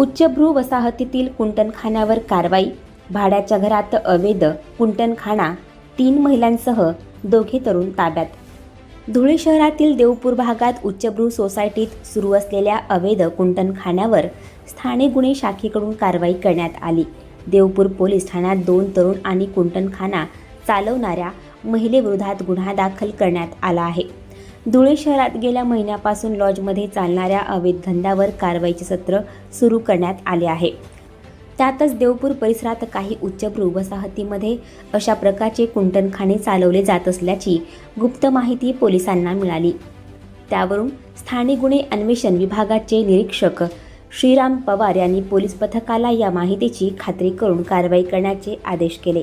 उच्चभ्रू वसाहतीतील कुंटणखान्यावर कारवाई भाड्याच्या घरात अवैध कुंटणखाना तीन महिलांसह दोघे तरुण ताब्यात. धुळे शहरातील देवपूर भागात उच्चभ्रू सोसायटीत सुरू असलेल्या अवैध कुंटणखान्यावर स्थानिक गुन्हे शाखेकडून कारवाई करण्यात आली. देवपूर पोलीस ठाण्यात दोन तरुण आणि कुंटणखाना चालवणाऱ्या महिलेविरोधात गुन्हा दाखल करण्यात आला आहे. धुळे शहरात गेल्या महिन्यापासून लॉजमध्ये चालणाऱ्या अवैध धंद्यावर कारवाईचे सत्र सुरू करण्यात आले आहे. त्यातच देवपूर परिसरात काही उच्चभ्रू वसाहतीमध्ये अशा प्रकारचे कुंटणखाने चालवले जात असल्याची गुप्त माहिती पोलिसांना मिळाली. त्यावरून स्थानिक गुन्हे अन्वेषण विभागाचे निरीक्षक श्रीराम पवार यांनी पोलीस पथकाला या माहितीची खात्री करून कारवाई करण्याचे आदेश केले.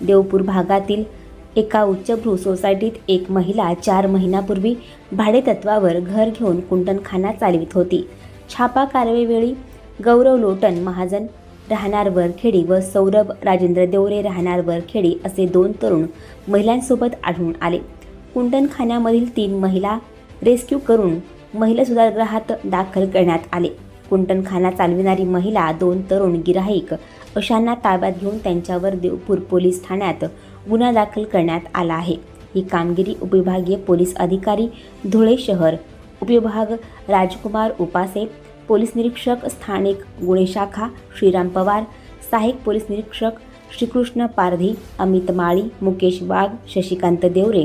देवपूर भागातील एका उच्चभ्रू सोसायटीत एक महिला चार महिन्यापूर्वी भाडेतत्वावर घर घेऊन कुंटणखाना चालवित होती. छापा कारवाईवेळी गौरव लोटन महाजन राहणार वरखेडी व सौरभ राजेंद्र देवरे राहणार वरखेडी असे दोन तरुण महिलांसोबत आढळून आले. कुंटणखान्यामधील तीन महिला रेस्क्यू करून महिला सुधारगृहात दाखल करण्यात आले. कुंटणखाना चालविणारी महिला दोन तरुण गिराहिक अशांना ताब्यात घेऊन त्यांच्यावर देवपूर पोलीस ठाण्यात गुन्हा दाखल करण्यात आला आहे. ही कामगिरी उपविभागीय पोलीस अधिकारी धुळे शहर उपविभाग राजकुमार उपासे पोलीस निरीक्षक स्थानिक गुन्हे शाखा श्रीराम पवार सहाय्यक पोलीस निरीक्षक श्रीकृष्ण पारधी अमित माळी मुकेश वाघ शशिकांत देवरे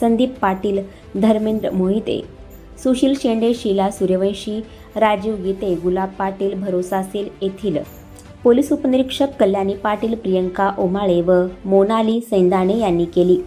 संदीप पाटील धर्मेंद्र मोहिते सुशील शेंडे शीला सूर्यवंशी राजीव गीते गुलाब पाटील भरोसा सेल येथील पोलीस उपनिरीक्षक कल्याणी पाटील प्रियंका ओमाळे व मोनाली सैंदाणे यांनी केली.